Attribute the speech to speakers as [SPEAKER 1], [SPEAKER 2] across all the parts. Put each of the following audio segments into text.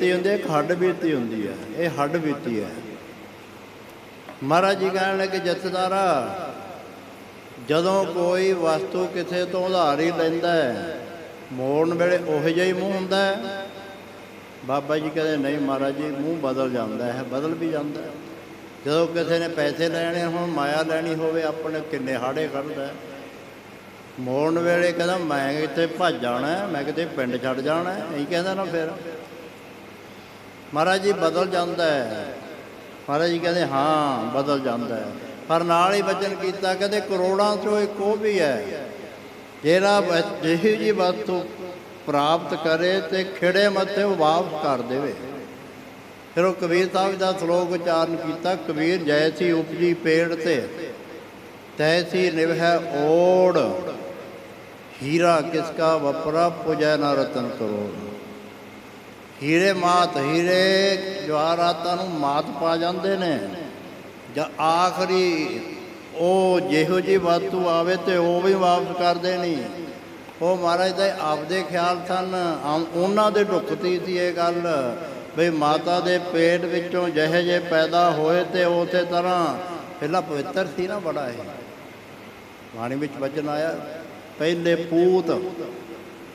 [SPEAKER 1] ਬੀਤੀ ਹੁੰਦੀ ਇੱਕ ਹੱਡ ਬੀਤੀ ਹੁੰਦੀ ਹੈ, ਇਹ ਹੱਡ ਬੀਤੀ ਹੈ। ਮਹਾਰਾਜ ਜੀ ਕਹਿਣ ਲੱਗੇ, ਜਥੇਦਾਰਾ, ਜਦੋਂ ਕੋਈ ਵਸਤੂ ਕਿਸੇ ਤੋਂ ਉਧਾਰ ਹੀ ਲੈਂਦਾ ਹੈ, ਮੋੜਨ ਵੇਲੇ ਉਹ ਜਿਹਾ ਹੀ ਮੂੰਹ ਹੁੰਦਾ ਹੈ। ਬਾਬਾ ਜੀ ਕਹਿੰਦੇ, ਨਹੀਂ ਮਹਾਰਾਜ ਜੀ, ਮੂੰਹ ਬਦਲ ਜਾਂਦਾ ਹੈ, ਬਦਲ ਵੀ ਜਾਂਦਾ ਹੈ। ਜਦੋਂ ਕਿਸੇ ਨੇ ਪੈਸੇ ਲੈਣੇ ਹੋਣ, ਮਾਇਆ ਲੈਣੀ ਹੋਵੇ, ਆਪਣੇ ਕਿੰਨੇ ਹਾੜੇ ਕੱਢਦਾ ਹੈ। ਮੋੜਨ ਵੇਲੇ ਕਹਿੰਦਾ, ਮੈਂ ਕਿਤੇ ਭੱਜ ਜਾਣਾ ਮੈਂ ਕਿਤੇ ਪਿੰਡ ਛੱਡ ਜਾਣਾ ਹੈ, ਇਹੀ ਕਹਿੰਦਾ ਨਾ ਫਿਰ। ਮਹਾਰਾਜ ਜੀ, ਬਦਲ ਜਾਂਦਾ ਹੈ। ਮਹਾਰਾਜ ਜੀ ਕਹਿੰਦੇ, ਹਾਂ, ਬਦਲ ਜਾਂਦਾ ਹੈ। ਪਰ ਨਾਲ ਹੀ ਬਚਨ ਕੀਤਾ, ਕਹਿੰਦੇ, ਕਰੋੜਾਂ ਚੋਂ ਇੱਕ ਉਹ ਵੀ ਹੈ, ਜਿਹੜਾ ਵ- ਜਿਹੀ ਜੀ ਵਸਤੂ ਪ੍ਰਾਪਤ ਕਰੇ ਤੇ ਖਿੜੇ ਮੱਥੇ ਉਹ ਵਾਪਸ ਕਰ ਦੇਵੇ। ਫਿਰ ਉਹ ਕਬੀਰ ਸਾਹਿਬ ਦਾ ਸ਼ਲੋਕ ਉਚਾਰਨ ਕੀਤਾ, ਕਬੀਰ ਜੈਸੀ ਉਪਜੀ ਪੇੜ ਤੇ, ਤੈਸੀ ਨਿਵਹਿ ਓੜ। ਹੀਰਾ ਕਿਸ ਕਾ ਵਪਰਾ, ਪੁਜੈ ਨਾ ਰਤਨ ਕਰੋੜ। ਹੀਰੇ ਮਾਤ ਹੀਰੇ ਜਵਾਹਰਾਤਾਂ ਨੂੰ ਮਾਤ ਪਾ ਜਾਂਦੇ ਨੇ। ਜਾਂ ਆਖਰੀ ਉਹ ਜਿਹੋ ਜੀ ਵਸਤੂ ਆਵੇ ਤੇ ਉਹ ਵੀ ਵਾਪਸ ਕਰਦੇ ਨਹੀਂ ਉਹ ਮਹਾਰਾਜ ਦੇ ਆਪਦੇ ਖਿਆਲ ਸਨ। ਆਮ- ਉਹਨਾਂ ਦੇ ਢੁਕਤੀ ਸੀ ਇਹ ਗੱਲ ਵੀ ਮਾਤਾ ਦੇ ਪੇਟ ਵਿੱਚੋਂ ਜਿਹੇ ਜੇ ਪੈਦਾ ਹੋਏ ਤੇ ਉਸੇ ਤਰ੍ਹਾਂ ਪਹਿਲਾਂ ਪਵਿੱਤਰ ਸੀ ਨਾ ਬੜਾ ਇਹ। ਬਾਣੀ ਵਿੱਚ ਵਚਨ ਆਇਆ, ਪਹਿਲੇ ਪੂਤ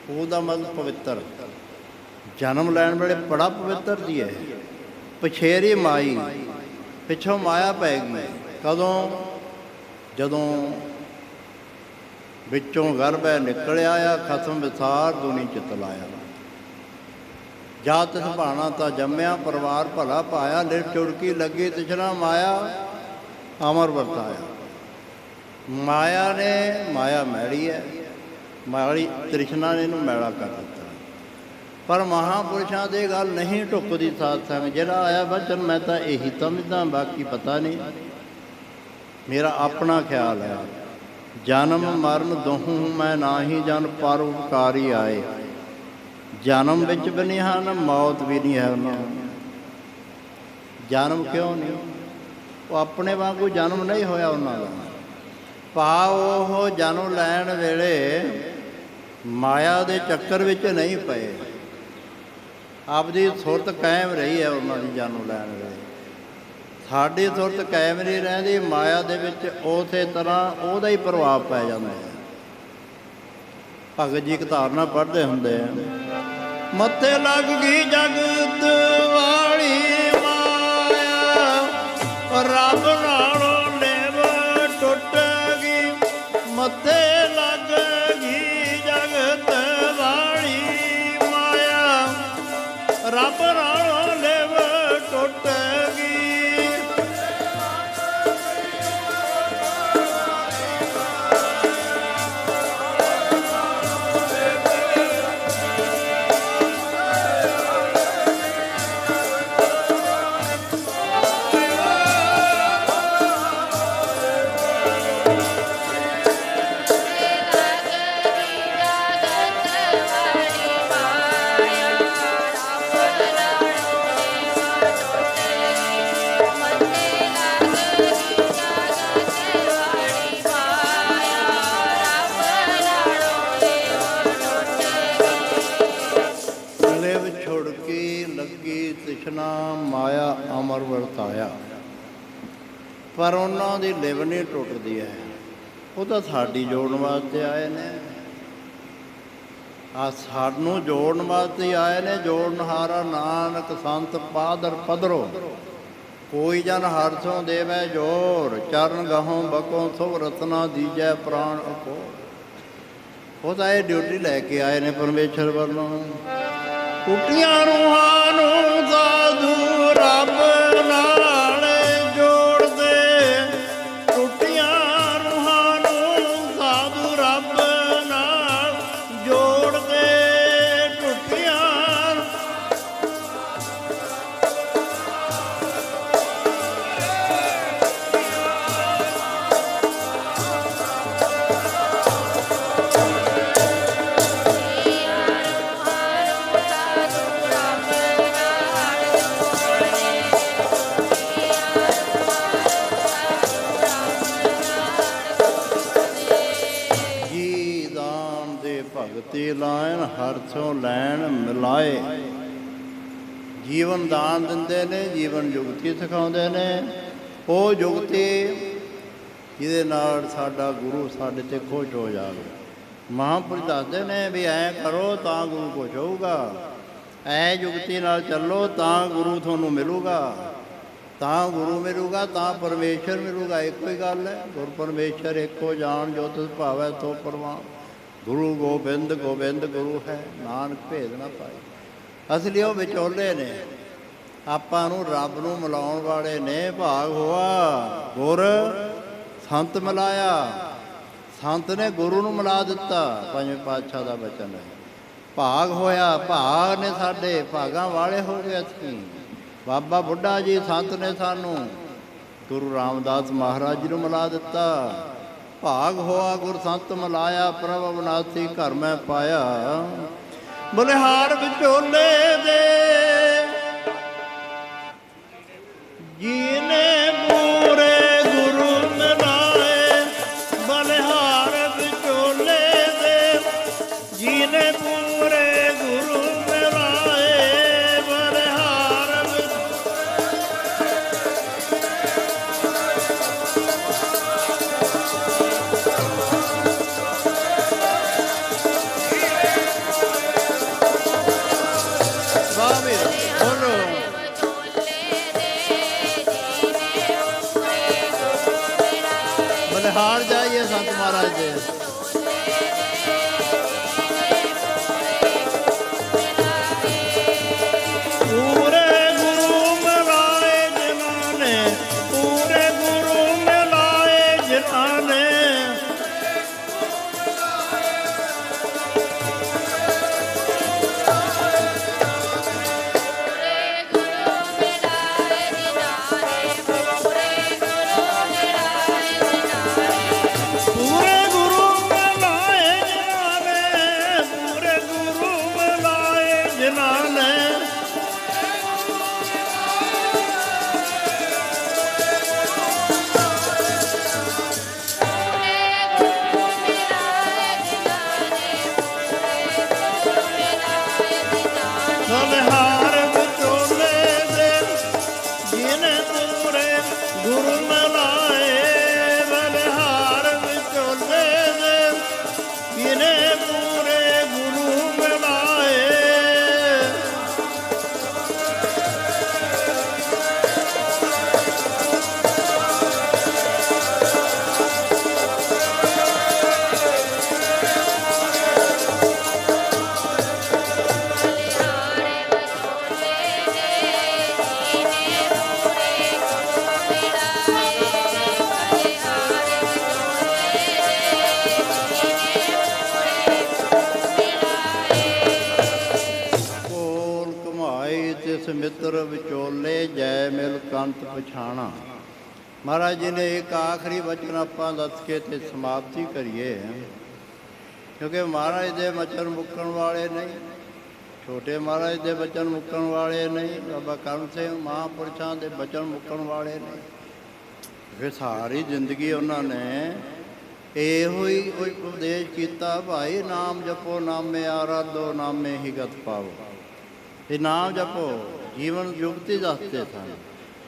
[SPEAKER 1] ਪੂਤ ਦਾ ਮਤਲਬ ਪਵਿੱਤਰ। ਜਨਮ ਲੈਣ ਵੇਲੇ ਬੜਾ ਪਵਿੱਤਰ ਜੀ ਹੈ। ਪਛੇਰੀ ਮਾਈ, ਪਿੱਛੋਂ ਮਾਇਆ ਪੈ ਗਈ। ਕਦੋਂ? ਜਦੋਂ ਵਿੱਚੋਂ ਗਰਭੈ ਨਿਕਲਿਆ ਆ ਖਤਮ ਵਿਸਾਰ, ਦੁਨੀ ਚਿਤ ਲਾਇਆ। ਜਾਤ ਸੁਭਾਣਾ ਤਾਂ ਜੰਮਿਆ, ਪਰਿਵਾਰ ਭਲਾ ਪਾਇਆ, ਨਿਰ ਚੁੜਕੀ ਲੱਗੀ ਤਿਛਨਾ ਮਾਇਆ, ਅਮਰ ਵਰਤਾਇਆ। ਮਾਇਆ ਨੇ ਮਾਇਆ ਮੈਲੀ ਹੈ, ਮਾੜੀ ਤ੍ਰਿਸ਼ਨਾ ਨੇ ਇਹਨੂੰ ਮੈਲਾ ਕਰ ਦਿੱਤਾ। ਪਰ ਮਹਾਪੁਰਸ਼ਾਂ ਦੇ ਗੱਲ ਨਹੀਂ ਢੁੱਕਦੀ ਸਾਧ ਸੰਗ ਜਿਹੜਾ ਆਇਆ ਬਚਨ, ਮੈਂ ਤਾਂ ਇਹੀ ਸਮਝਦਾ, ਬਾਕੀ ਪਤਾ ਨਹੀਂ। ਮੇਰਾ ਆਪਣਾ ਖਿਆਲ ਹੈ। ਜਨਮ, ਮਰਨ ਦੋਹੂ ਮੈਂ ਨਾਹੀ ਜਨ, ਪਰ ਆਏ। ਜਨਮ ਵਿੱਚ ਵੀ ਨਹੀਂ ਹਨ, ਮੌਤ ਵੀ ਨਹੀਂ ਹੈ ਉਹਨਾਂ ਜਨਮ ਕਿਉਂ ਨਹੀਂ? ਉਹ ਆਪਣੇ ਵਾਂਗੂ ਜਨਮ ਨਹੀਂ ਹੋਇਆ ਉਹਨਾਂ ਦਾ। ਭਾਵ ਉਹ ਜਨਮ ਲੈਣ ਵੇਲੇ ਮਾਇਆ ਦੇ ਚੱਕਰ ਵਿੱਚ ਨਹੀਂ ਪਏ। ਆਪਦੀ ਸੁਰਤ ਕਾਇਮ ਰਹੀ ਹੈ ਉਹਨਾਂ ਦੀ ਜਨਮ ਲੈਣ ਵੇਲੇ ਸਾਡੀ ਸੁਰਤ ਕਾਇਮ ਨਹੀਂ ਰਹਿੰਦੀ, ਮਾਇਆ ਦੇ ਵਿੱਚ ਉਸੇ ਤਰ੍ਹਾਂ ਉਹਦਾ ਹੀ ਪ੍ਰਭਾਵ ਪੈ ਜਾਂਦਾ ਹੈ। ਭਗਤ ਜੀ ਇੱਕ ਧਾਰਨਾ ਪੜ੍ਹਦੇ ਹੁੰਦੇ ਆ, ਮੱਥੇ ਲੱਗ ਗਈ ਜਗਤ ਵਾਲੀ। ਲਿਵ ਛੁੜ ਕੇ ਲੱਗੀ ਤ੍ਰਿਸ਼ਨਾ ਮਾਇਆ ਅਮਰ ਵਰਤਾਇਆ। ਪਰ ਉਹਨਾਂ ਦੀ ਲਿਵ ਨਹੀਂ ਟੁੱਟਦੀ ਹੈ ਉਹ ਤਾਂ ਸਾਡੀ ਜੋੜਨ ਵਾਸਤੇ ਆਏ ਨੇ। ਆ ਸਾਨੂੰ ਜੋੜਨ ਵਾਸਤੇ ਆਏ ਨੇ ਜੋੜਨਹਾਰਾ ਨਾਨਕ ਸੰਤ ਪਾਦਰ ਪਦਰੋ ਕੋਈ ਜਨ ਹਰਸੋਂ ਦੇਵੈ ਜੋਰ, ਚਰਨ ਗਹੋਂ ਬਕੋਂ ਸੁਭ ਰਤਨਾ ਦੀਜੈ ਪ੍ਰਾਣ ਅਕੋ ਉਹ ਤਾਂ ਇਹ ਡਿਊਟੀ ਲੈ ਕੇ ਆਏ ਨੇ ਪਰਮੇਸ਼ਰ ਵੱਲੋਂ। ਟੁੱਟੀਆਂ ਰੂਹਾਂ ਨੂੰ ਸਾਧੂ ਰੱਬ ਨਾਲ ਦਾਨ ਜੀਵਨ ਦਾਨ ਦਿੰਦੇ ਨੇ, ਜੀਵਨ ਜੁਗਤੀ ਸਿਖਾਉਂਦੇ ਨੇ। ਉਹ ਜੁਗਤੀ ਜਿਹਦੇ ਨਾਲ ਸਾਡਾ ਗੁਰੂ ਸਾਡੇ ਤੇ ਖੁਸ਼ ਹੋ ਜਾਵੇ। ਮਹਾਂਪੁਰਸ਼ ਦੱਸਦੇ ਨੇ ਵੀ ਐ ਕਰੋ ਤਾਂ ਗੁਰੂ ਖੁਸ਼ ਹੋਊਗਾ। ਐ ਜੁਗਤੀ ਨਾਲ ਚੱਲੋ ਤਾਂ ਗੁਰੂ ਤੁਹਾਨੂੰ ਮਿਲੂਗਾ। ਤਾਂ ਗੁਰੂ ਮਿਲੂਗਾ, ਤਾਂ ਪਰਮੇਸ਼ਰ ਮਿਲੂਗਾ। ਇੱਕੋ ਹੀ ਗੱਲ ਹੈ। ਗੁਰ ਪਰਮੇਸ਼ਰ ਇੱਕੋ ਜਾਣ ਜੋ ਤਿਸ ਭਾਵੈ ਤੋ ਪਰਮਾ ਗੁਰੂ ਗੋਬਿੰਦ ਗੋਬਿੰਦ ਗੁਰੂ ਹੈ, ਨਾਨਕ ਭੇਦ ਨਾ ਪਾਈ। ਅਸਲੀ ਉਹ ਵਿਚੋਲੇ ਨੇ, ਆਪਾਂ ਨੂੰ ਰੱਬ ਨੂੰ ਮਿਲਾਉਣ ਵਾਲੇ ਨੇ ਭਾਗ ਹੋਆ। ਗੁਰ ਸੰਤ ਮਿਲਾਇਆ, ਸੰਤ ਨੇ ਗੁਰੂ ਨੂੰ ਮਿਲਾ ਦਿੱਤਾ, ਪੰਜਵੇਂ ਪਾਤਸ਼ਾਹ ਦਾ ਬਚਨ ਹੈ। ਭਾਗ ਹੋਇਆ, ਭਾਗ ਨੇ ਸਾਡੇ, ਭਾਗਾਂ ਵਾਲੇ ਹੋ ਗਏ ਅਸੀਂ। ਬਾਬਾ ਬੁੱਢਾ ਜੀ ਸੰਤ ਨੇ ਸਾਨੂੰ, ਗੁਰੂ ਰਾਮਦਾਸ ਮਹਾਰਾਜ ਜੀ ਨੂੰ ਮਿਲਾ ਦਿੱਤਾ। ਭਾਗ ਹੋਆ ਗੁਰ ਸੰਤ ਮਿਲਾਇਆ ਪ੍ਰਭ ਅਵਨਾਸੀ ਘਰ ਮੈਂ ਪਾਇਆ। ਬਲਿਹਾਰ ਵਿਚੋਲੇ ਦੇ ਜੀਨੇ ਮਿੱਤਰ ਵਿਚੋਲੇ ਜੈ ਮਿਲ ਕੰਤ ਪਛਾਣਾ। ਮਹਾਰਾਜ ਜੀ ਨੇ ਇੱਕ ਆਖਰੀ ਵਚਨ ਆਪਾਂ ਦੱਸ ਕੇ ਤੇ ਸਮਾਪਤੀ ਕਰੀਏ। ਕਿਉਂਕਿ ਮਹਾਰਾਜ ਦੇ ਵਚਨ ਮੁੱਕਣ ਵਾਲੇ ਨਹੀਂ, ਛੋਟੇ ਮਹਾਰਾਜ ਦੇ ਵਚਨ ਮੁੱਕਣ ਵਾਲੇ ਨਹੀਂ, ਬਾਬਾ ਕਰਮ ਸਿੰਘ ਮਹਾਂਪੁਰਸ਼ਾਂ ਦੇ ਵਚਨ ਮੁੱਕਣ ਵਾਲੇ ਨਹੀਂ। ਫਿਰ ਸਾਰੀ ਜ਼ਿੰਦਗੀ ਉਹਨਾਂ ਨੇ ਇਹੋ ਹੀ ਉਪਦੇਸ਼ ਕੀਤਾ, ਭਾਈ ਨਾਮ ਜਪੋ, ਨਾਮੇ ਆਰਾਧੋ, ਨਾਮੇ ਹੀ ਗਤ ਪਾਵੋ ਇਹ ਨਾਮ ਜਪੋ। ਜੀਵਨ ਜੁਗਤੀ ਦੱਸਦੇ ਸਨ।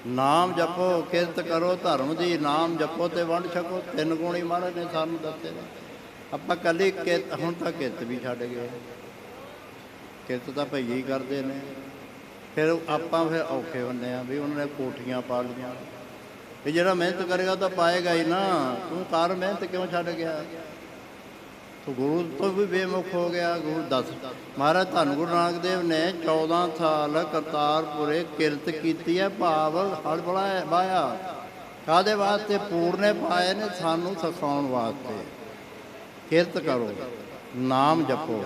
[SPEAKER 1] ਨਾਮ ਜਪੋ, ਕਿਰਤ ਕਰੋ, ਧਰਮ ਦੀ ਨਾਮ ਜਪੋ ਤੇ ਵੰਡ ਛਕੋ। ਤਿੰਨ ਗੁਣੀ ਮਹਾਰਾਜ ਨੇ ਸਾਨੂੰ ਦੱਸੇ ਨੇ। ਆਪਾਂ ਕੱਲੀ ਕਿਰਤ, ਹੁਣ ਤਾਂ ਕਿਰਤ ਵੀ ਛੱਡ ਗਏ। ਕਿਰਤ ਤਾਂ ਭਈ ਹੀ ਕਰਦੇ ਨੇ। ਫਿਰ ਆਪਾਂ ਫਿਰ ਔਖੇ ਹੁੰਦੇ ਆ ਵੀ ਉਹਨਾਂ ਨੇ ਕੋਠੀਆਂ ਪਾ ਲਈਆਂ। ਵੀ ਜਿਹੜਾ ਮਿਹਨਤ ਕਰੇਗਾ ਤਾਂ ਪਾਏਗਾ ਹੀ ਨਾ। ਤੂੰ ਕਰ ਮਿਹਨਤ ਕਿਉਂ ਛੱਡ ਗਿਆ? ਗੁਰੂ ਤੋਂ ਵੀ ਬੇਮੁਖ ਹੋ ਗਿਆ, ਗੁਰੂ ਦੱਸ। ਮਹਾਰਾਜ, ਧੰਨ ਗੁਰੂ ਨਾਨਕ ਦੇਵ ਨੇ 14 ਸਾਲ ਕਰਤਾਰਪੁਰੇ ਕਿਰਤ ਕੀਤੀ ਹੈ, ਭਾਵ ਹਲ ਬੜਾਇਆ ਬਾਇਆ ਕਾਦੇ ਵਾਸਤੇ? ਪੂਰਨੇ ਪਾਏ ਨੇ ਸਾਨੂੰ ਸਿਖਾਉਣ ਵਾਸਤੇ। ਕਿਰਤ ਕਰੋ, ਨਾਮ ਜਪੋ।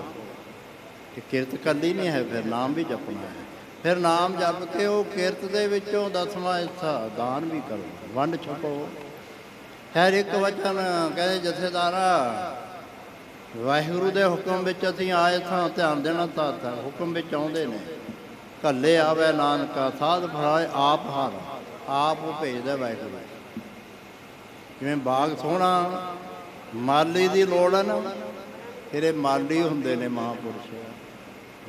[SPEAKER 1] ਕਿ ਕਿਰਤ ਕਰਦੀ ਨਹੀਂ ਹੈ, ਫਿਰ ਨਾਮ ਵੀ ਜਪਣਾ ਹੈ। ਫਿਰ ਨਾਮ ਜਪ ਕੇ ਉਹ ਕਿਰਤ ਦੇ ਵਿੱਚੋਂ ਦਸਵਾਂ ਹਿੱਸਾ ਦਾਨ ਵੀ ਕਰੋ। ਵੰਡ ਛਕੋ। ਹਰ ਇੱਕ ਵਚਨ ਕਹਿੰਦੇ ਜਥੇਦਾਰਾ ਵਾਹਿਗੁਰੂ ਦੇ ਹੁਕਮ ਵਿੱਚ ਅਸੀਂ ਆਏ ਥਾਂ ਧਿਆਨ ਦੇਣਾ ਤਾਂ ਤਾਂ ਹੁਕਮ ਵਿੱਚ ਆਉਂਦੇ ਨੇ। ਘੱਲੇ ਆਵੇ ਨਾਨਕਾ, ਸਾਧ ਫਰਾਏ ਆਪ ਹਰ, ਆਪ ਉਹ ਭੇਜਦਾ ਵਾਹਿਗੁਰੂ। ਜਿਵੇਂ ਬਾਗ ਸੋਹਣਾ, ਮਾਲੀ ਦੀ ਲੋੜ ਹੈ ਨਾ, ਫਿਰ ਇਹ ਮਾਲੀ ਹੁੰਦੇ ਨੇ ਮਹਾਪੁਰਸ਼।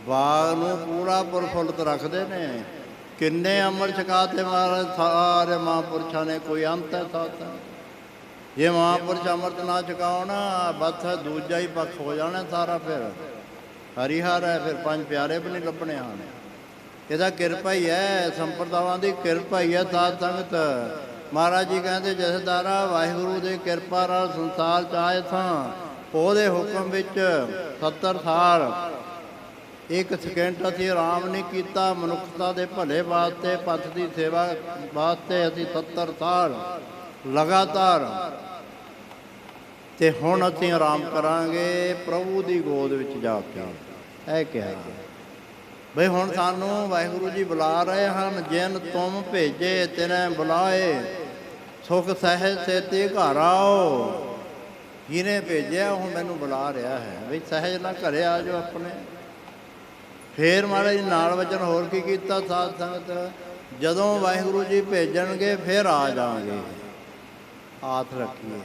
[SPEAKER 1] ਬਾਗ ਨੂੰ ਪੂਰਾ ਪ੍ਰਫੁੱਲਤ ਰੱਖਦੇ ਨੇ। ਕਿੰਨੇ ਅਮਰ ਛਕਾਤੇ ਮਹਾਰਾਜ ਸਾਰੇ ਮਹਾਂਪੁਰਸ਼ਾਂ ਨੇ, ਕੋਈ ਅੰਤ ਹੈ ਸਾਥ ਜੇ ਮਹਾਂਪੁਰਸ਼ ਅੰਮ੍ਰਿਤ ਨਾ ਛਕਾਉਣ ਬਸ ਦੂਜਾ ਹੀ ਪੱਖ ਹੋ ਜਾਣਾ ਸਾਰਾ ਫਿਰ। ਹਰੀਹਰ ਹੈ, ਫਿਰ ਪੰਜ ਪਿਆਰੇ ਵੀ ਨਹੀਂ ਲੱਭਣੇ ਹਨ। ਇਹਦਾ ਕਿਰਪਾ ਹੀ ਹੈ, ਸੰਪਰਦਾਵਾਂ ਦੀ ਕਿਰਪਾ ਹੀ ਹੈ, ਸਾਧ ਸੰਗਤ। ਮਹਾਰਾਜ ਜੀ ਕਹਿੰਦੇ ਜਥੇਦਾਰਾ ਵਾਹਿਗੁਰੂ ਦੀ ਕਿਰਪਾ ਨਾਲ ਸੰਸਾਰ ਚ ਆਏ ਥਾਂ, ਉਹਦੇ ਹੁਕਮ ਵਿੱਚ 70 ਸਾਲ। ਇੱਕ ਸਕਿੰਟ ਅਸੀਂ ਆਰਾਮ ਨਹੀਂ ਕੀਤਾ, ਮਨੁੱਖਤਾ ਦੇ ਭਲੇ ਵਾਸਤੇ, ਪੰਥ ਦੀ ਸੇਵਾ ਵਾਸਤੇ ਅਸੀਂ 70 ਸਾਲ ਲਗਾਤਾਰ। ਤੇ ਹੁਣ ਅਸੀਂ ਆਰਾਮ ਕਰਾਂਗੇ ਪ੍ਰਭੂ ਦੀ ਗੋਦ ਵਿੱਚ ਜਾ ਕੇ। ਇਹ ਕਿਹਾ ਬਈ ਹੁਣ ਸਾਨੂੰ ਵਾਹਿਗੁਰੂ ਜੀ ਬੁਲਾ ਰਹੇ ਹਨ, ਜਿਨ ਤੁਮ ਭੇਜੇ, ਤਿਨੇ ਬੁਲਾਏ। ਸੁਖ, ਸਹਿਜ, ਸੇਤੀ, ਘਰ ਆਓ। ਜਿਹਨੇ ਭੇਜਿਆ, ਉਹ ਮੈਨੂੰ ਬੁਲਾ ਰਿਹਾ ਹੈ। ਬਈ ਸਹਿਜ ਨਾਲ ਘਰੇ ਆ ਜਾਓ ਆਪਣੇ। ਫੇਰ ਮਹਾਰਾਜ ਜੀ ਨਾਲ ਵਚਨ ਹੋਰ ਕੀ ਕੀਤਾ ਸਾਧ ਸੰਗਤ? ਜਦੋਂ ਵਾਹਿਗੁਰੂ ਜੀ ਭੇਜਣਗੇ, ਫੇਰ ਆ ਜਾਾਂਗੇ ਆਥ ਰੱਖੀਏ।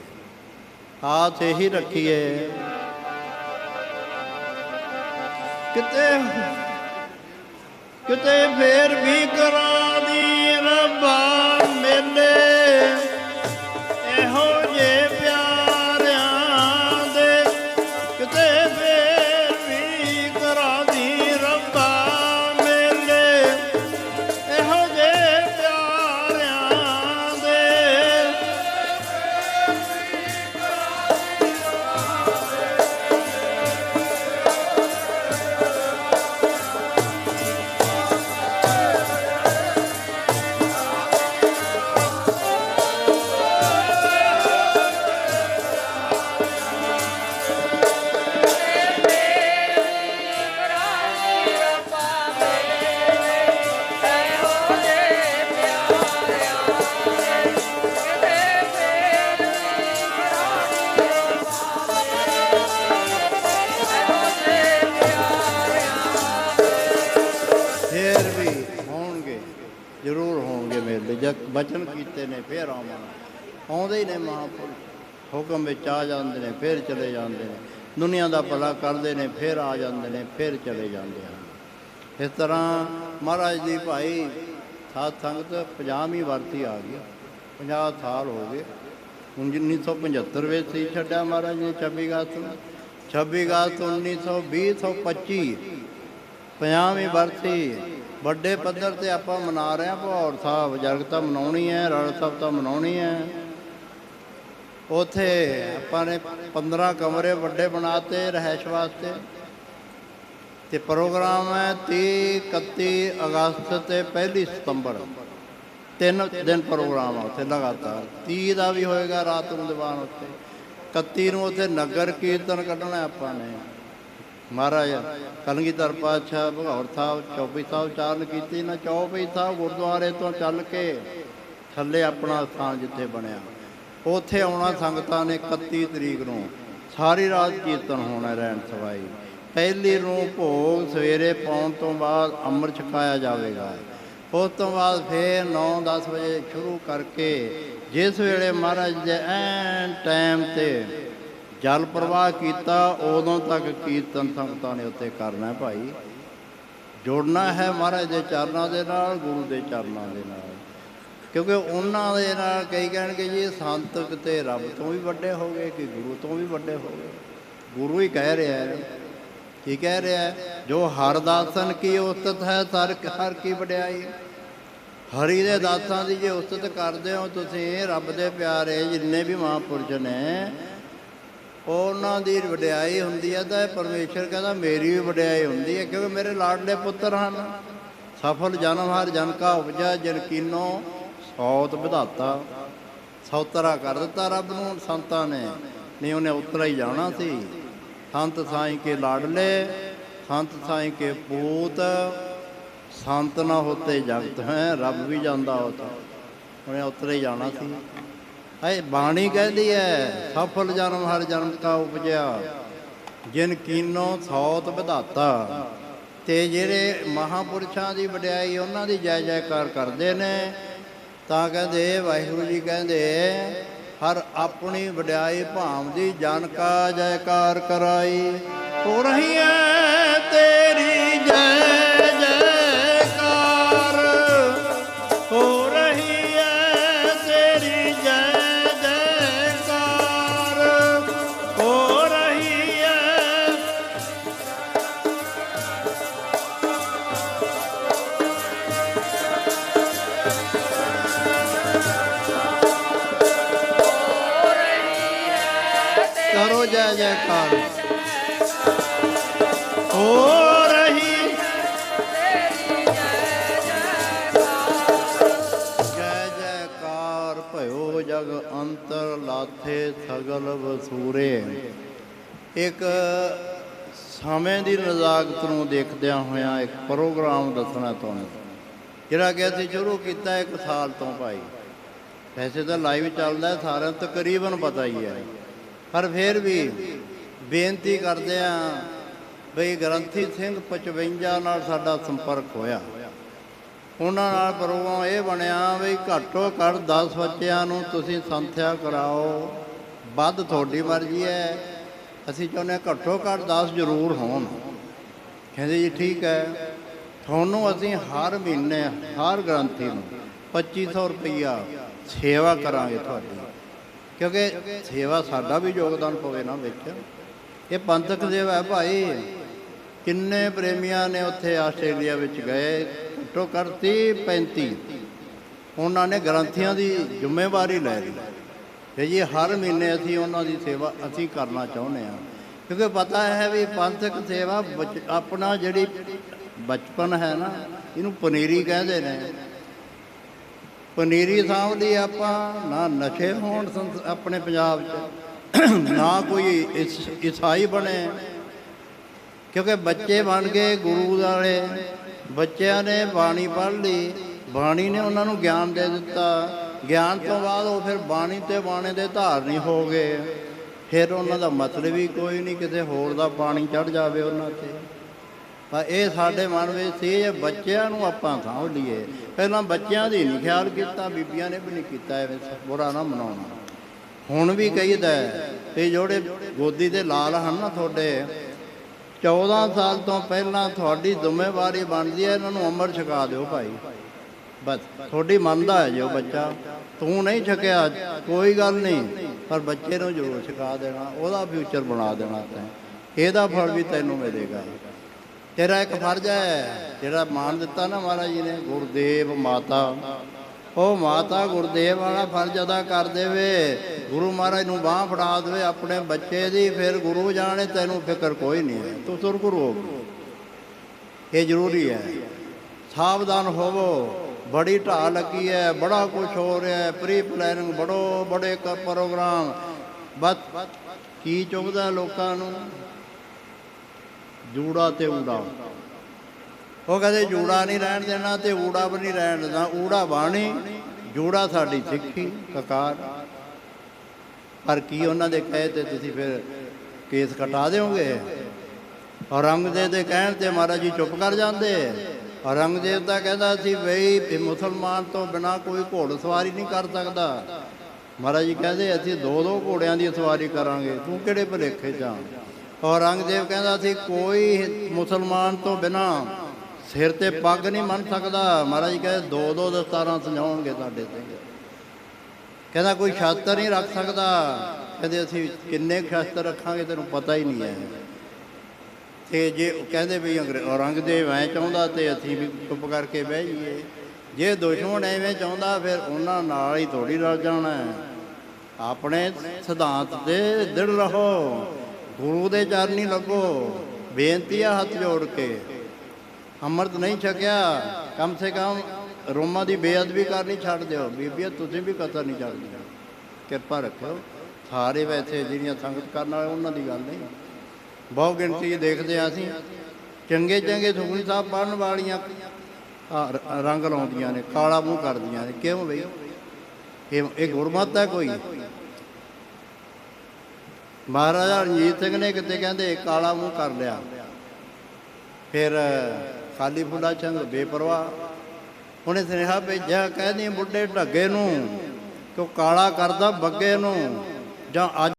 [SPEAKER 1] ਆਥ ਇਹੀ ਰੱਖੀਏ। ਕਿਤੇ ਕਿਤੇ ਫੇਰ ਵੀ ਕਰਾਂ ਦੀ ਰੱਬਾ ਮੇਲੇ। ਹੁਕਮ ਵਿੱਚ ਆ ਜਾਂਦੇ ਨੇ, ਫਿਰ ਚਲੇ ਜਾਂਦੇ ਨੇ। ਦੁਨੀਆ ਦਾ ਭਲਾ ਕਰਦੇ ਨੇ, ਫਿਰ ਆ ਜਾਂਦੇ ਨੇ, ਫਿਰ ਚਲੇ ਜਾਂਦੇ ਹਨ। ਇਸ ਤਰ੍ਹਾਂ ਮਹਾਰਾਜ ਦੀ ਭਾਈ ਸਾਧ ਸੰਗਤ 50ਵੀਂ ਵਰਤੀ ਆ ਗਈ। 50 ਸਾਲ ਹੋ ਗਏ। 1975 ਵਿੱਚ ਸੀ ਛੱਡਿਆ ਮਹਾਰਾਜ ਨੇ 26 ਅਗਸਤ ਨੂੰ। 26 ਅਗਸਤ 1920 ਤੋਂ 25 ਪੰਜਾਹਵੀਂ ਵਰਤੀ। ਵੱਡੇ ਪੱਧਰ ਤੇ ਆਪਾਂ ਮਨਾ ਰਹੇ ਹਾਂ ਭੌਰ ਸਾਹਿਬ ਜਰਗ ਤਾਂ ਮਨਾਉਣੀ ਹੈ, ਰਲ ਸਾਹਿਬ ਤਾਂ ਮਨਾਉਣੀ ਹੈ। ਉਥੇ ਆਪਾਂ ਨੇ 15 ਕਮਰੇ ਵੱਡੇ ਬਣਾਤੇ ਰਹਿائش ਵਾਸਤੇ। ਤੇ ਪ੍ਰੋਗਰਾਮ ਹੈ 30 31 ਅਗਸਤ ਤੇ 1 ਸਤੰਬਰ। ਤਿੰਨ ਦਿਨ ਪ੍ਰੋਗਰਾਮ ਆ ਉੱਥੇ ਲਗਾਤਾਰ। 30 ਦਾ ਵੀ ਹੋਏਗਾ ਰਾਤ ਨੂੰ ਦੀਵਾਨ ਉੱਤੇ 31 ਨੂੰ ਉੱਥੇ ਨਗਰ ਕੀਰਤਨ ਕੱਢਣਾ ਆਪਾਂ ਨੇ। ਮਹਾਰਾਜ ਕਲਗੀਧਰ ਪਾਤਸ਼ਾਹ, ਭਗੌਰ ਸਾਹਿਬ, ਚੌਪੀ ਸਾਹਿਬ ਚਾਰਨ ਕੀਤੀ ਨਾ ਚੌਪੀ ਸਾਹਿਬ ਗੁਰਦੁਆਰੇ ਤੋਂ ਚੱਲ ਕੇ ਥੱਲੇ ਆਪਣਾ ਸਥਾਨ ਜਿੱਥੇ ਬਣਿਆ। ਉੱਥੇ ਆਉਣਾ ਸੰਗਤਾਂ ਨੇ 31 ਤਰੀਕ ਨੂੰ। ਸਾਰੀ ਰਾਤ ਕੀਰਤਨ ਹੋਣਾ ਰਹਿਣ ਸਵਾਈ। ਪਹਿਲੀ ਨੂੰ ਭੋਗ ਸਵੇਰੇ ਪਾਉਣ ਤੋਂ ਬਾਅਦ ਅੰਮ੍ਰਿਤ ਛਕਾਇਆ ਜਾਵੇਗਾ। ਉਸ ਤੋਂ ਬਾਅਦ ਫੇਰ 9-10 ਵਜੇ ਸ਼ੁਰੂ ਕਰਕੇ ਜਿਸ ਵੇਲੇ ਮਹਾਰਾਜ ਦੇ ਐਨ ਟਾਈਮ ਤੇ ਜਲ ਪ੍ਰਵਾਹ ਕੀਤਾ, ਉਦੋਂ ਤੱਕ ਕੀਰਤਨ ਸੰਗਤਾਂ ਨੇ ਉੱਤੇ ਕਰਨਾ ਭਾਈ। ਜੋੜਨਾ ਹੈ ਮਹਾਰਾਜ ਦੇ ਚਰਨਾਂ ਦੇ ਨਾਲ, ਗੁਰੂ ਦੇ ਚਰਨਾਂ ਦੇ ਨਾਲ। ਕਿਉਂਕਿ ਉਹਨਾਂ ਦੇ ਨਾਲ ਕਈ ਕਹਿਣਗੇ ਜੀ ਸੰਤ ਕਿਤੇ ਰੱਬ ਤੋਂ ਵੀ ਵੱਡੇ ਹੋ ਗਏ ਕਿ ਗੁਰੂ ਤੋਂ ਵੀ ਵੱਡੇ ਹੋ ਗਏ। ਗੁਰੂ ਹੀ ਕਹਿ ਰਿਹਾ ਹੈ। ਕੀ ਕਹਿ ਰਿਹਾ ਹੈ? ਜੋ ਹਰ ਦਾਸਨ ਕੀ ਉਸਤਤ ਹੈ, ਸਰ ਹਰ ਕੀ ਵਡਿਆਈ। ਹਰੀ ਦੇ ਦਾਸਾਂ ਦੀ ਜੇ ਉਸਤਤ ਕਰਦੇ ਹੋ, ਤੁਸੀਂ ਰੱਬ ਦੇ ਪਿਆਰੇ ਜਿੰਨੇ ਵੀ ਮਹਾਂਪੁਰਸ਼ ਨੇ, ਉਹਨਾਂ ਦੀ ਵਡਿਆਈ ਹੁੰਦੀ ਹੈ ਤਾਂ ਪਰਮੇਸ਼ਰ ਕਹਿੰਦਾ ਮੇਰੀ ਵੀ ਵਡਿਆਈ ਹੁੰਦੀ ਹੈ, ਕਿਉਂਕਿ ਮੇਰੇ ਲਾਡਲੇ ਪੁੱਤਰ ਹਨ। ਸਫਲ ਜਨਮ ਹਰ ਜਨ ਕਾ ਉਪਜਾ, ਜਨ ਕੀਨੋ ਔਤ ਵਿਧਾਤਾ। ਸੌਤਰਾ ਕਰ ਦਿੱਤਾ ਰੱਬ ਨੂੰ, ਸੰਤਾਂ ਨੇ। ਨਹੀਂ ਉਹਨੇ ਉਤਰਾ ਹੀ ਜਾਣਾ ਸੀ। ਸੰਤ ਸਾਈਂ ਕੇ ਲਾਡਲੇ ਸੰਤ ਸਾਈਂ ਕੇ ਪੂਤ। ਸੰਤ ਨਾ ਹੋਤੇ ਜਗਤ ਹੈ, ਰੱਬ ਵੀ ਜਾਂਦਾ ਉਹ ਉਹਨੇ ਉਤਰੇ ਹੀ ਜਾਣਾ ਸੀ। ਹੈ ਬਾਣੀ ਕਹਿੰਦੀ ਹੈ, ਸਫਲ ਜਨਮ ਹਰ ਜਨਮ ਕਾ ਉਪਜਿਆ। ਜਿਨ ਕੀਨੋ ਸੌਤ ਵਿਧਾਤਾ। ਤੇ ਜਿਹੜੇ ਮਹਾਪੁਰਸ਼ਾਂ ਦੀ ਵਡਿਆਈ, ਉਹਨਾਂ ਦੀ ਜੈ ਜੈਕਾਰ ਕਰਦੇ ਨੇ। ਤਾਂ ਕਹਿੰਦੇ, ਵਾਹਿਗੁਰੂ ਜੀ ਕਹਿੰਦੇ, ਹਰ ਆਪਣੀ ਵਡਿਆਈ ਭਾਮ ਦੀ ਜਨ ਕਾ ਜੈਕਾਰ ਕਰਾਈ। ਹੋ ਰਹੀ ਹੈ ਤੇਰੀ ਲਾਥੇ ਸਗਲ ਵਸੂਰੇ। ਇੱਕ ਸਮੇਂ ਦੀ ਨਜ਼ਾਕਤ ਨੂੰ ਦੇਖਦਿਆਂ ਹੋਇਆਂ ਇੱਕ ਪ੍ਰੋਗਰਾਮ ਦੱਸਣਾ ਤੁਹਾਨੂੰ ਜਿਹੜਾ ਕਿ ਅਸੀਂ ਸ਼ੁਰੂ ਕੀਤਾ ਇੱਕ ਸਾਲ ਤੋਂ ਭਾਈ। ਵੈਸੇ ਤਾਂ ਲਾਈਵ ਚੱਲਦਾ, ਸਾਰਿਆਂ ਨੂੰ ਤਕਰੀਬਨ ਪਤਾ ਹੀ ਹੈ। ਪਰ ਫਿਰ ਵੀ ਬੇਨਤੀ ਕਰਦੇ ਆ ਬਈ ਗ੍ਰੰਥੀ ਸਿੰਘ 55 ਨਾਲ ਸਾਡਾ ਸੰਪਰਕ ਹੋਇਆ। ਉਹਨਾਂ ਨਾਲ ਪ੍ਰੋਗਰਾਮ ਇਹ ਬਣਿਆ ਵੀ ਘੱਟੋ ਘੱਟ 10 ਬੱਚਿਆਂ ਨੂੰ ਤੁਸੀਂ ਸੰਥਿਆ ਕਰਾਓ। ਵੱਧ ਤੁਹਾਡੀ ਮਰਜ਼ੀ ਹੈ। ਅਸੀਂ ਚਾਹੁੰਦੇ ਹਾਂ ਘੱਟੋ ਘੱਟ 10 ਜ਼ਰੂਰ ਹੋਣ। ਕਹਿੰਦੇ ਜੀ ਠੀਕ ਹੈ। ਤੁਹਾਨੂੰ ਅਸੀਂ ਹਰ ਮਹੀਨੇ, ਹਰ ਗ੍ਰੰਥੀ ਨੂੰ 2500 ਰੁਪਈਆ ਸੇਵਾ ਕਰਾਂਗੇ ਤੁਹਾਡੀ। ਕਿਉਂਕਿ ਸੇਵਾ ਸਾਡਾ ਵੀ ਯੋਗਦਾਨ ਪਵੇ ਨਾ ਵਿੱਚ। ਇਹ ਪੰਥਕ ਸੇਵਾ ਹੈ ਭਾਈ, ਕਿੰਨੇ ਪ੍ਰੇਮੀਆਂ ਨੇ ਉੱਥੇ ਆਸਟ੍ਰੇਲੀਆ ਵਿੱਚ ਗਏ? ਘੱਟੋ ਘੱਟ 30 35 ਉਹਨਾਂ ਨੇ ਗ੍ਰੰਥੀਆਂ ਦੀ ਜ਼ਿੰਮੇਵਾਰੀ ਲੈ ਲਈ। ਤੇ ਜੀ, ਹਰ ਮਹੀਨੇ ਅਸੀਂ ਉਹਨਾਂ ਦੀ ਸੇਵਾ ਅਸੀਂ ਕਰਨਾ ਚਾਹੁੰਦੇ ਹਾਂ। ਕਿਉਂਕਿ ਪਤਾ ਹੈ ਵੀ ਪੰਥਕ ਸੇਵਾ ਬਚ- ਆਪਣਾ ਜਿਹੜੀ ਬਚਪਨ ਹੈ ਨਾ, ਇਹਨੂੰ ਪਨੀਰੀ ਕਹਿੰਦੇ ਨੇ। ਪਨੀਰੀ ਸਾਂਭਦੀ ਆਪਾਂ, ਨਾ ਨਸ਼ੇ ਹੋਣ ਸੰਸ- ਆਪਣੇ ਪੰਜਾਬ 'ਚ। ਨਾ ਕੋਈ ਈਸਾਈ ਬਣੇ। ਕਿਉਂਕਿ ਬੱਚੇ ਬਣ ਗਏ ਗੁਰੂ ਵਾਲੇ। ਬੱਚਿਆਂ ਨੇ ਬਾਣੀ ਪੜ੍ਹ ਲਈ। ਬਾਣੀ ਨੇ ਉਹਨਾਂ ਨੂੰ ਗਿਆਨ ਦੇ ਦਿੱਤਾ। ਗਿਆਨ ਤੋਂ ਬਾਅਦ ਉਹ ਫਿਰ ਬਾਣੀ ਤੇ ਬਾਣੇ ਦੇ ਧਾਰਨੀ ਹੋ ਗਏ। ਫਿਰ ਉਹਨਾਂ ਦਾ ਮਤਲਬ ਹੀ ਕੋਈ ਨਹੀਂ ਕਿਸੇ ਹੋਰ ਦਾ ਪਾਣੀ ਚੜ ਜਾਵੇ ਉਹਨਾਂ ਤੇ। ਪਰ ਇਹ ਸਾਡੇ ਮਨ ਵਿੱਚ ਸੀ ਇਹ ਬੱਚਿਆਂ ਨੂੰ ਆਪਾਂ ਸਾਂਭ ਲਈਏ। ਪਹਿਲਾਂ ਬੱਚਿਆਂ ਦੀ ਨਹੀਂ ਖਿਆਲ ਕੀਤਾ, ਬੀਬੀਆਂ ਨੇ ਵੀ ਨਹੀਂ ਕੀਤਾ ਐਵੇਂ ਬੁਰਾ ਨਾ ਮਨਾਉਣਾ। ਹੁਣ ਵੀ ਕਹੀਦਾ ਹੈ, ਇਹ ਜਿਹੜੇ ਗੋਦੀ ਦੇ ਲਾਲ ਹਨ ਨਾ ਤੁਹਾਡੇ 14 ਸਾਲ ਤੋਂ ਪਹਿਲਾਂ ਤੁਹਾਡੀ ਜ਼ਿੰਮੇਵਾਰੀ ਬਣਦੀ ਹੈ ਇਹਨਾਂ ਨੂੰ ਅਮਰ ਛਕਾ ਦਿਓ ਭਾਈ। ਬਸ ਤੁਹਾਡੀ ਮੰਨਦਾ ਹੈ ਜੋ ਬੱਚਾ। ਤੂੰ ਨਹੀਂ ਛਕਿਆ ਕੋਈ ਗੱਲ ਨਹੀਂ ਪਰ ਬੱਚੇ ਨੂੰ ਜ਼ਰੂਰ ਛਕਾ ਦੇਣਾ ਉਹਦਾ ਫਿਊਚਰ ਬਣਾ ਦੇਣਾ ਤੈਂ। ਇਹਦਾ ਫਲ ਵੀ ਤੈਨੂੰ ਮਿਲੇਗਾ। ਤੇਰਾ ਇੱਕ ਫਰਜ਼ ਹੈ ਜਿਹੜਾ ਮਾਨ ਦਿੱਤਾ ਨਾ ਮਹਾਰਾਜ ਜੀ ਨੇ ਗੁਰਦੇਵ ਮਾਤਾ। ਉਹ ਮਾਤਾ ਗੁਰਦੇਵ ਵਾਲਾ ਫਰਜ਼ ਅਦਾ ਕਰ ਦੇਵੇ। ਗੁਰੂ ਮਹਾਰਾਜ ਨੂੰ ਬਾਹ ਫੜਾ ਦੇਵੇ ਆਪਣੇ ਬੱਚੇ ਦੀ, ਫਿਰ ਗੁਰੂ ਜਾਣੇ, ਤੈਨੂੰ ਫਿਕਰ ਕੋਈ ਨਹੀਂ ਹੈ। ਤੂੰ ਸੁਰਗੁਰੂ ਹੋ ਇਹ ਜ਼ਰੂਰੀ ਹੈ। ਸਾਵਧਾਨ ਹੋਵੋ। ਬੜੀ ਢਾਹ ਲੱਗੀ ਹੈ, ਬੜਾ ਕੁਝ ਹੋ ਰਿਹਾ ਹੈ। ਪ੍ਰੀ ਪਲੈਨਿੰਗ ਬੜੋ ਬੜੇ ਪ੍ਰੋਗਰਾਮ ਬਸ ਕੀ ਚੁਭਦਾ ਲੋਕਾਂ ਨੂੰ? ਜੂੜਾ ਤੇ ਊੜਾ। ਉਹ ਕਹਿੰਦੇ ਜੂੜਾ ਨਹੀਂ ਰਹਿਣ ਦੇਣਾ ਤੇ ਊੜਾ ਵੀ ਨਹੀਂ ਰਹਿਣ ਦੇਣਾ। ਊੜਾ ਬਾਣੀ, ਜੂੜਾ ਸਾਡੀ ਸਿੱਖੀ, ਕਕਾਰ। ਪਰ ਕੀ ਉਹਨਾਂ ਦੇ ਕਹੇ ਤੇ ਤੁਸੀਂ ਫਿਰ ਕੇਸ ਕਟਾ ਦਿਓਗੇ? ਔਰੰਗਜ਼ੇਬ ਦੇ ਕਹਿਣ ਤੇ ਮਹਾਰਾਜ ਜੀ ਚੁੱਪ ਕਰ ਜਾਂਦੇ। ਔਰੰਗਜ਼ੇਬ ਤਾਂ ਕਹਿੰਦਾ ਸੀ ਬਈ ਮੁਸਲਮਾਨ ਤੋਂ ਬਿਨਾ ਕੋਈ ਘੋੜ ਸਵਾਰੀ ਨਹੀਂ ਕਰ ਸਕਦਾ। ਮਹਾਰਾਜ ਜੀ ਕਹਿੰਦੇ, ਅਸੀਂ ਦੋ ਦੋ ਘੋੜਿਆਂ ਦੀ ਸਵਾਰੀ ਕਰਾਂਗੇ, ਤੂੰ ਕਿਹੜੇ ਭਲੇਖੇ ਚ ਆਂ? ਔਰੰਗਜ਼ੇਬ ਕਹਿੰਦਾ ਸੀ, ਕੋਈ ਮੁਸਲਮਾਨ ਤੋਂ ਬਿਨਾ ਸਿਰ ਤੇ ਪੱਗ ਨਹੀਂ ਮੰਨ ਸਕਦਾ। ਮਹਾਰਾਜ ਜੀ ਕਹਿੰਦੇ ਦੋ ਦੋ ਦਸਤਾਰਾਂ ਸਜਾਉਣਗੇ ਸਾਡੇ ਤੇ। ਕਹਿੰਦਾ, ਕੋਈ ਸ਼ਾਸਤਰ ਨਹੀਂ ਰੱਖ ਸਕਦਾ। ਕਹਿੰਦੇ, ਅਸੀਂ ਕਿੰਨੇ ਕੁ ਸ਼ਾਸਤਰ ਰੱਖਾਂਗੇ, ਤੈਨੂੰ ਪਤਾ ਹੀ ਨਹੀਂ ਹੈ। ਤੇ ਜੇ ਕਹਿੰਦੇ ਵੀ ਅੰਗਰੇ- ਔਰੰਗਜ਼ੇਬ ਐ ਚਾਹੁੰਦਾ ਤੇ ਅਸੀਂ ਵੀ ਚੁੱਪ ਕਰਕੇ ਬਹਿ ਜਾਈਏ। ਜੇ ਦੁਸ਼ਮਣ ਐਵੇਂ ਚਾਹੁੰਦਾ, ਫਿਰ ਉਹਨਾਂ ਨਾਲ ਹੀ ਥੋੜੀ ਰਲ ਜਾਣਾ ਆਪਣੇ ਸਿਧਾਂਤ ਤੇ ਦ੍ਰਿੜ ਰਹੋ। ਗੁਰੂ ਦੇ ਚਰਨੀ ਲੱਗੋ। ਬੇਨਤੀ ਆ ਹੱਥ ਜੋੜ ਕੇ। ਅੰਮ੍ਰਿਤ ਨਹੀਂ ਛਕਿਆ, ਕਮ ਸੇ ਕਮ ਰੋਮਾਂ ਦੀ ਬੇਅਦਬੀ ਕਰਨੀ ਛੱਡ ਦਿਓ। ਬੀਬੀਆ ਤੁਸੀਂ ਵੀ ਕਤਰ ਨਹੀਂ ਛੱਡਦੀਆਂ ਕਿਰਪਾ ਰੱਖਿਓ। ਸਾਰੇ ਵੈਸੇ ਜਿਹੜੀਆਂ ਸੰਗਤ ਕਰਨ ਵਾਲੇ, ਉਹਨਾਂ ਦੀ ਗੱਲ ਨਹੀਂ। ਬਹੁ ਗਿਣਤੀ ਦੇਖਦੇ ਹਾਂ ਅਸੀਂ। ਚੰਗੇ ਚੰਗੇ ਸੁਖਨੀ ਸਾਹਿਬ ਪੜਨ ਵਾਲੀਆਂ ਰੰਗ ਲਾਉਂਦੀਆਂ ਨੇ, ਕਾਲਾ ਮੂੰਹ ਕਰਦੀਆਂ ਨੇ। ਕਿਉਂ ਬਈ? ਇਹ ਇਹ ਗੁਰਮਤ ਹੈ ਕੋਈ? ਮਹਾਰਾਜਾ ਰਣਜੀਤ ਸਿੰਘ ਨੇ ਕਿਤੇ ਕਹਿੰਦੇ, ਕਾਲਾ ਮੂੰਹ ਕਰ ਲਿਆ। ਫਿਰ ਖਾਲੀ ਫੁੱਲਾ ਚੰਦ, ਬੇਪਰਵਾਹ। ਉਹਨੇ ਸੁਨੇਹਾ ਭੇਜਿਆ, ਕਹਿੰਦੀ ਬੁੱਢੇ ਢੱਗੇ ਨੂੰ ਕਿ ਉਹ ਕਾਲਾ ਕਰਦਾ ਬੱਗੇ ਨੂੰ? ਜਾਂ ਅੱਜ